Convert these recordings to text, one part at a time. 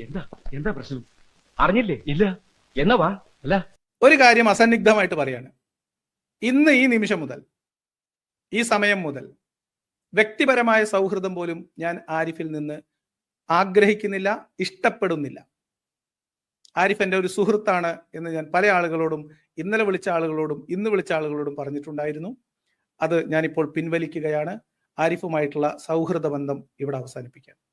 എന്താ? എന്താ പ്രശ്നം? അറിഞ്ഞില്ലേ? ഇല്ല. എന്നാ വാ. അല്ല. ഒരു കാര്യം അസന്നിഗ്ധമായിട്ട് പറയാണ്. ഇന്ന് ഈ നിമിഷം മുതൽ ഈ സമയം മുതൽ വ്യക്തിപരമായ സൗഹൃദം പോലും ഞാൻ ആരിഫിൽ നിന്ന് ആഗ്രഹിക്കുന്നില്ല ഇഷ്ടപ്പെടുന്നില്ല. ആരിഫ് എന്റെ ഒരു സുഹൃത്താണ് എന്ന് ഞാൻ പല ആളുകളോടും ഇന്നലെ വിളിച്ച ആളുകളോടും ഇന്ന് വിളിച്ച ആളുകളോടും പറഞ്ഞിട്ടുണ്ടായിരുന്നു. അത് ഞാനിപ്പോൾ പിൻവലിക്കുകയാണ്. ആരിഫുമായിട്ടുള്ള സൗഹൃദ ബന്ധം ഇവിടെ അവസാനിപ്പിക്കാം.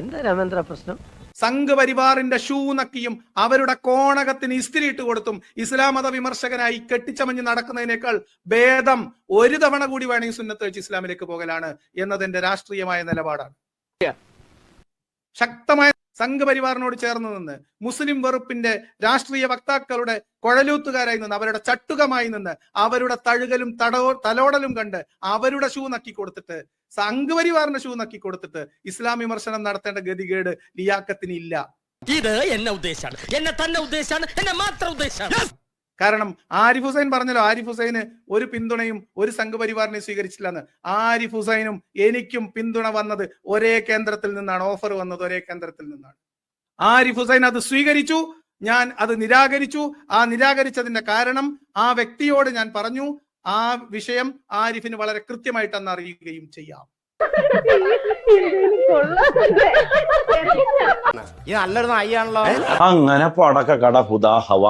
എന്താ രാമേന്ദ്ര പ്രശ്നം? സംഘപരിവാറിന്റെ ഷൂ നക്കിയും അവരുടെ കോണകത്തിന് ഇസ്തിരി ഇട്ട് കൊടുത്തും ഇസ്ലാം മത വിമർശകനായി കെട്ടിച്ചമഞ്ഞ് നടക്കുന്നതിനേക്കാൾ ഭേദം ഒരു തവണ കൂടി വേണമെങ്കിൽ സുന്നത്ത് വെച്ച് ഇസ്ലാമിലേക്ക് പോകലാണ് എന്നതിന്റെ രാഷ്ട്രീയമായ നിലപാടാണ്. ശക്തമായ സംഘപരിവാറിനോട് ചേർന്ന് നിന്ന് മുസ്ലിം വെറുപ്പിന്റെ രാഷ്ട്രീയ വക്താക്കളുടെ കുഴലൂത്തുകാരായി നിന്ന് അവരുടെ ചട്ടുകമായി നിന്ന് അവരുടെ തഴുകലും തടോ തലോടലും കണ്ട് അവരുടെ ഷൂ നക്കി കൊടുത്തിട്ട് സംഘപരിവാറിന്റെ ഷൂ നക്കി കൊടുത്തിട്ട് ഇസ്ലാം വിമർശനം നടത്തേണ്ട ഗതികേട് ലിയാക്കത്തിന് ഇല്ല. ഇത് എന്നെ ഉദ്ദേശമാണ്. എന്നെ തന്നെ ഉദ്ദേശമാണ്. എന്നെ മാത്രം ഉദ്ദേശാണ് കാരണം ആരിഫ് ഹുസൈൻ പറഞ്ഞല്ലോ ആരിഫ് ഹുസൈന് ഒരു പിന്തുണയും ഒരു സംഘപരിവാറിനെ സ്വീകരിച്ചില്ല എന്ന് ആരിഫ് ഹുസൈനും എനിക്കും പിന്തുണ വന്നത് ഒരേ കേന്ദ്രത്തിൽ നിന്നാണ് ഓഫർ വന്നത് ഒരേ കേന്ദ്രത്തിൽ നിന്നാണ്. ആരിഫ് ഹുസൈൻ അത് സ്വീകരിച്ചു ഞാൻ അത് നിരാകരിച്ചു. ആ നിരാകരിച്ചതിന്റെ കാരണം ആ വ്യക്തിയോട് ഞാൻ പറഞ്ഞു ആ വിഷയം ആരിഫിന് വളരെ കൃത്യമായിട്ട് അന്ന് അറിയുകയും ചെയ്യാം. അങ്ങനെ പടക്ക കട ഹുദാ ഹവ.